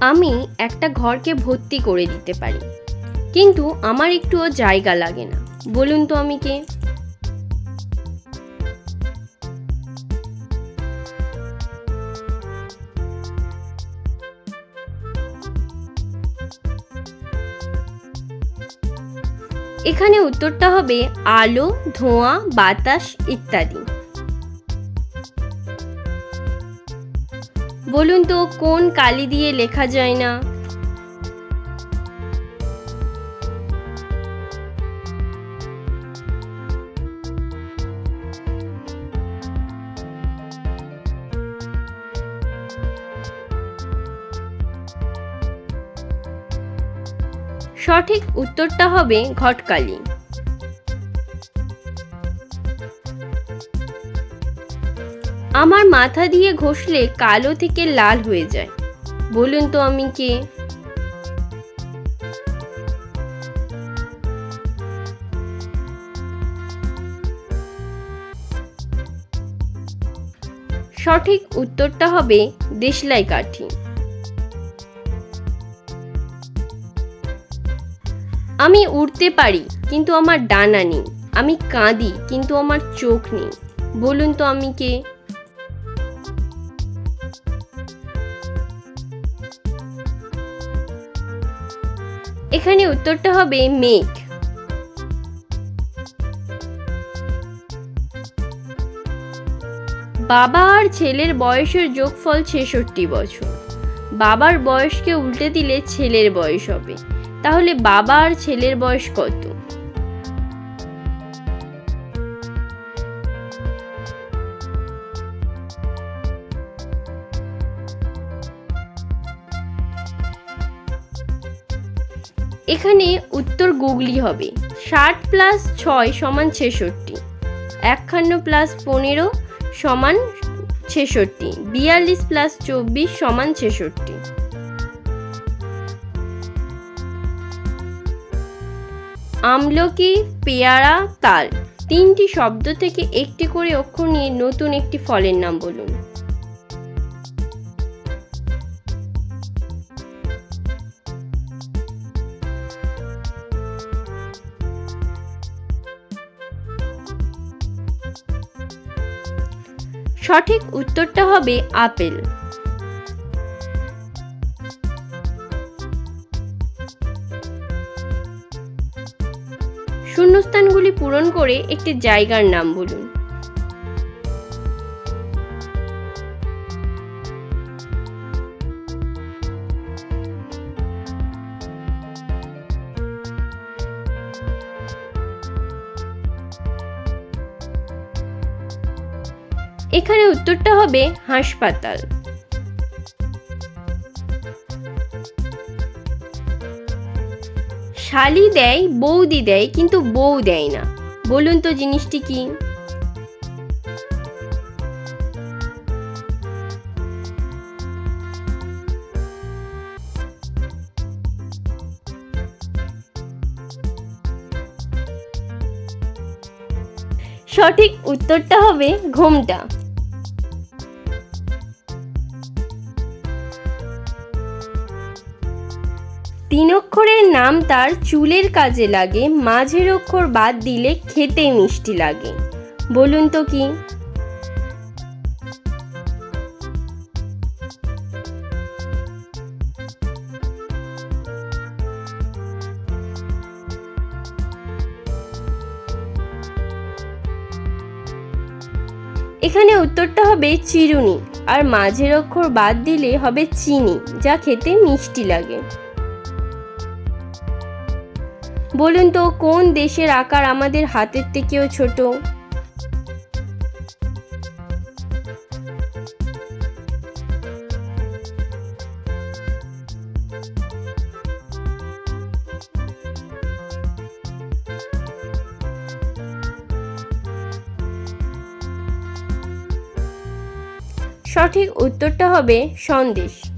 আমি একটা ঘরকে ভর্তি করে দিতে পারি। কিন্তু আমার একটুও জায়গা লাগে না। বলুন তো আমি কে? এখানে উত্তরটা হবে আলো, ধোঁয়া, বাতাস ইত্যাদি। বলুন তো কোন কালি দিয়ে লেখা যায় না? সঠিক উত্তরটা হবে ঘটকালি। আমার মাথা দিয়ে ঘষলে কালো থেকে লাল হয়ে যায়। বলুন তো আমি কে? সঠিক উত্তরটা হবে দেশলাই কাঠি। আমি উড়তে পারি, কিন্তু আমার ডানা নেই। আমি কাঁদি, কিন্তু আমার চোখ নেই। বলুন তো আমি কে? এখানে উত্তরটা হবে মেঘ। বাবা আর ছেলের বয়সের যোগফল ছেষট্টি বছর। বাবার বয়সকে উল্টে দিলে ছেলের বয়স হবে। তাহলে বাবা আর ছেলের বয়স কত? এখানে উত্তর গুগলি হবে। ষাট প্লাস ছয় সমান ছেষট্টি। একান্ন প্লাস পনেরো সমান ছেষট্টি। বিয়াল্লিশ প্লাস চব্বিশ সমান ছেষট্টি। আমলকি, পেয়ারা, তাল। তিনটি শব্দ থেকে একটি করে অক্ষর নিয়ে নতুন একটি ফলের নাম বলুন। সঠিক উত্তরটা হবে আপেল। শূন্যস্থানগুলি পূরণ করে একটি জায়গার নাম বলুন। এখানে উত্তরটা হবে হাসপাতাল। শালি দেয়, বৌদি দেয়, কিন্তু বউ দেয় না। বলুন তো জিনিসটি কি? সঠিক উত্তরটা হবে ঘোমটা। তিন অক্ষরের নাম তার চুলের কাজে লাগে, মাঝের অক্ষর বাদ দিলে খেতে মিষ্টি লাগে। বলুন তো কি? এখানে উত্তরটা হবে চিরুনি, আর মাঝের অক্ষর বাদ দিলে হবে চিনি, যা খেতে মিষ্টি লাগে। বলুন তো কোন দেশের আকার আমাদের হাতের থেকেও ছোট? সঠিক উত্তরটা হবে সন্দেশ।